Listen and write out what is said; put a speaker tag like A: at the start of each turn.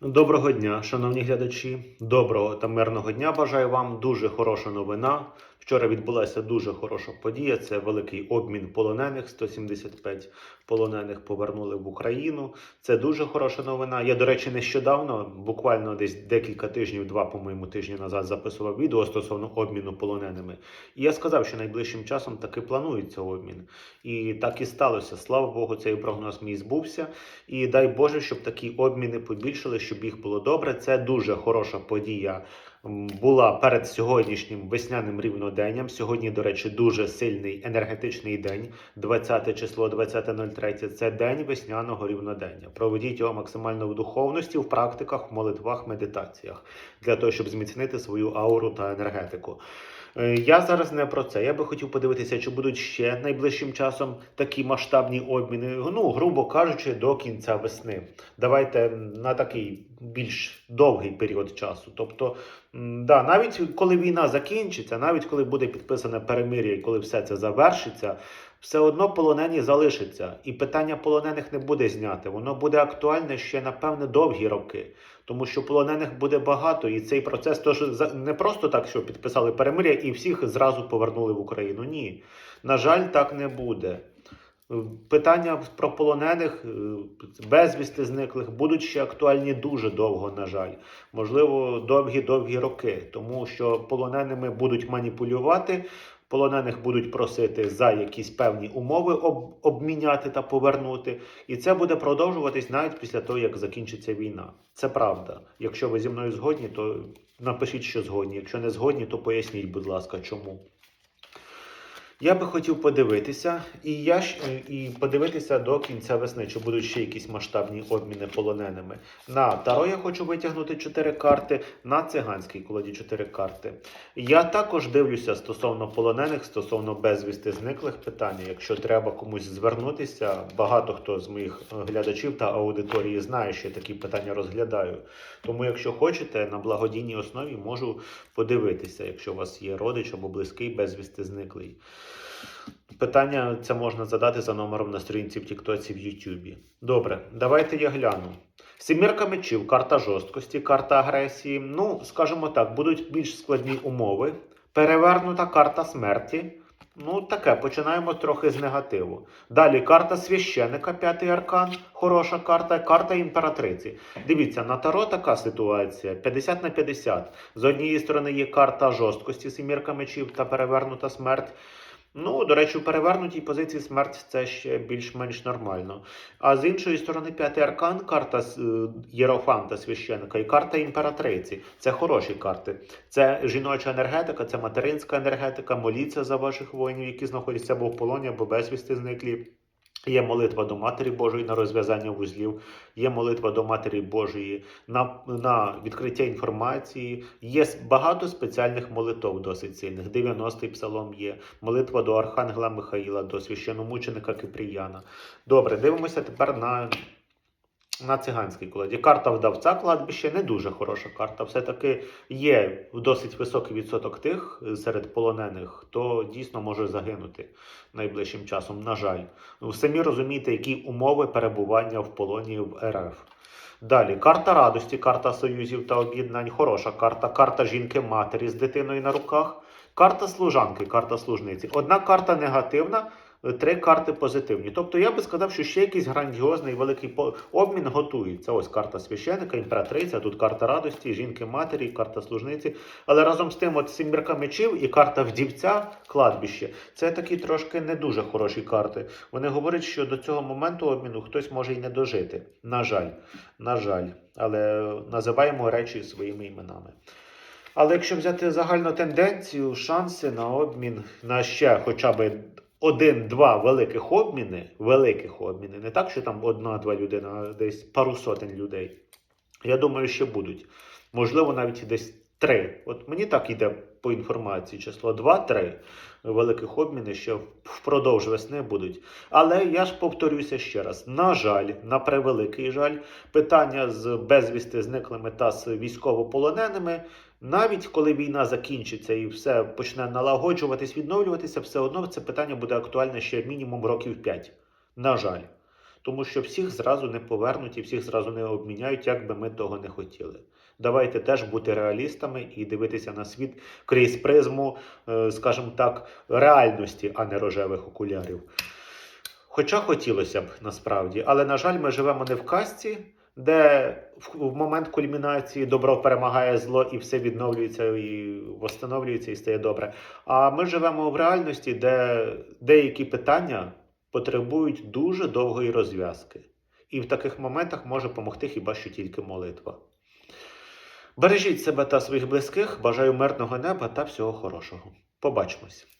A: Доброго дня, шановні глядачі. Доброго та мирного дня бажаю вам. Дуже хороша новина. Вчора відбулася дуже хороша подія. Це великий обмін полонених. 175 полонених повернули в Україну. Це дуже хороша новина. Я, до речі, нещодавно, буквально десь декілька тижнів, два, по-моєму, тижні назад записував відео стосовно обміну полоненими. І я сказав, що найближчим часом таки планується обмін. І так і сталося. Слава Богу, цей прогноз мій збувся. І дай Боже, щоб такі обміни побільшили, щоб їх було добре. Це дуже хороша подія була перед сьогоднішнім весняним рівноденням. Сьогодні, до речі, дуже сильний енергетичний день. 20 число, 20.03 – це день весняного рівнодення. Проведіть його максимально в духовності, в практиках, молитвах, медитаціях для того, щоб зміцнити свою ауру та енергетику. Е, Я зараз не про це. Я би хотів подивитися, чи будуть ще найближчим часом такі масштабні обміни. Ну, грубо кажучи, до кінця весни. Давайте на такий більш довгий період часу. Тобто, да, навіть коли війна закінчиться, навіть коли буде підписане перемир'я і коли все це завершиться, все одно полонені залишаться. І питання полонених не буде зняте. Воно буде актуальне ще, напевне, довгі роки. Тому що полонених буде багато, і цей процес тож не просто так, що підписали перемир'я і всіх зразу повернули в Україну. Ні, на жаль, так не буде. Питання про полонених е, безвісти зниклих будуть ще актуальні дуже довго, на жаль. Можливо, довгі-довгі роки, тому що полоненими будуть маніпулювати. Полонених будуть просити за якісь певні умови об, обміняти та повернути, і це буде продовжуватись навіть після того, як закінчиться війна. Це правда. Якщо ви зі мною згодні, то напишіть, що згодні. Якщо не згодні, то поясніть, будь ласка, чому. Я би хотів подивитися, і я е, і подивитися до кінця весни, чи будуть ще якісь масштабні обміни полоненими. На Таро я хочу витягнути 4 карти, на циганській колоді 4 карти. Я також дивлюся стосовно полонених, стосовно безвісти зниклих питання. Якщо треба комусь звернутися, багато хто з моїх е, глядачів та аудиторії знає, що я такі питання розглядаю. Тому, якщо хочете, на благодійній основі можу подивитися, якщо у вас є родич або близький безвісти зниклий. Питання це можна задати за номером на сторінці в Тіктоці в Ютубі. Добре, давайте я гляну. Сімірка мечів, карта жорсткості, карта агресії. Ну, скажімо так, будуть більш складні умови. Перевернута карта смерті. Ну, таке, починаємо трохи з негативу. Далі карта священика, п'ятий аркан, хороша карта, карта імператриці. Дивіться, на Таро така ситуація: 50 на 50. З однієї сторони є карта жорсткості, сімірка мечів та перевернута смерть. Ну, до речі, у перевернутій позиції смерть це ще більш-менш нормально. А з іншої сторони, п'ятий аркан, карта е, Єрофанта священника і карта імператриці. Це хороші карти. Це жіноча енергетика, це материнська енергетика. Моліться за ваших воїнів, які знаходяться або в полоні, або безвісти зниклі. Є молитва до Матері Божої на розв'язання вузлів, є молитва до Матері Божої на, на відкриття інформації. Є багато спеціальних молитов досить сильних. 90-й псалом є, молитва до Архангела Михаїла, до священомученика Кипріяна. Добре, дивимося тепер на, на циганській колоді. Карта вдавця кладбище не дуже хороша карта. Все-таки є досить високий відсоток тих серед полонених, хто дійсно може загинути найближчим часом. На жаль, ви самі розумієте, які умови перебування в полоні в РФ. Далі карта радості, карта союзів та об'єднань. Хороша карта, карта жінки-матері з дитиною на руках, карта служанки, карта служниці. Одна карта негативна, три карти позитивні. Тобто я би сказав, що ще якийсь грандіозний великий обмін готується. Ось карта священика, імператриця, тут карта радості, жінки-матері, карта служниці. Але разом з тим, от сімірка мечів і карта вдівця, кладбище, це такі трошки не дуже хороші карти. Вони говорять, що до цього моменту обміну хтось може й не дожити. На жаль, на жаль, але називаємо речі своїми іменами. Але якщо взяти загальну тенденцію, шанси на обмін на ще хоча б один-два великих обміни, великих обміни, не так, що там одна-два людина, а десь пару сотень людей. Я думаю, ще будуть. Можливо, навіть десь три. От мені так йде по інформації, число 2-3 великих обміни ще впродовж весни будуть. Але я ж повторюся ще раз: на жаль, на превеликий жаль, питання з безвісти зниклими та з військовополоненими. Навіть коли війна закінчиться і все почне налагоджуватись, відновлюватися, все одно це питання буде актуальне ще мінімум років 5. На жаль. Тому що всіх зразу не повернуть і всіх зразу не обміняють, як би ми того не хотіли. Давайте теж бути реалістами і дивитися на світ крізь призму, е, скажімо так, реальності, а не рожевих окулярів. Хоча хотілося б насправді, але на жаль, ми живемо не в казці, де в, момент кульмінації добро перемагає зло і все відновлюється і восстановлюється і стає добре. А ми живемо в реальності, де деякі питання потребують дуже довгої розв'язки. І в таких моментах може допомогти хіба що тільки молитва. Бережіть себе та своїх близьких. Бажаю мирного неба та всього хорошого. Побачимось!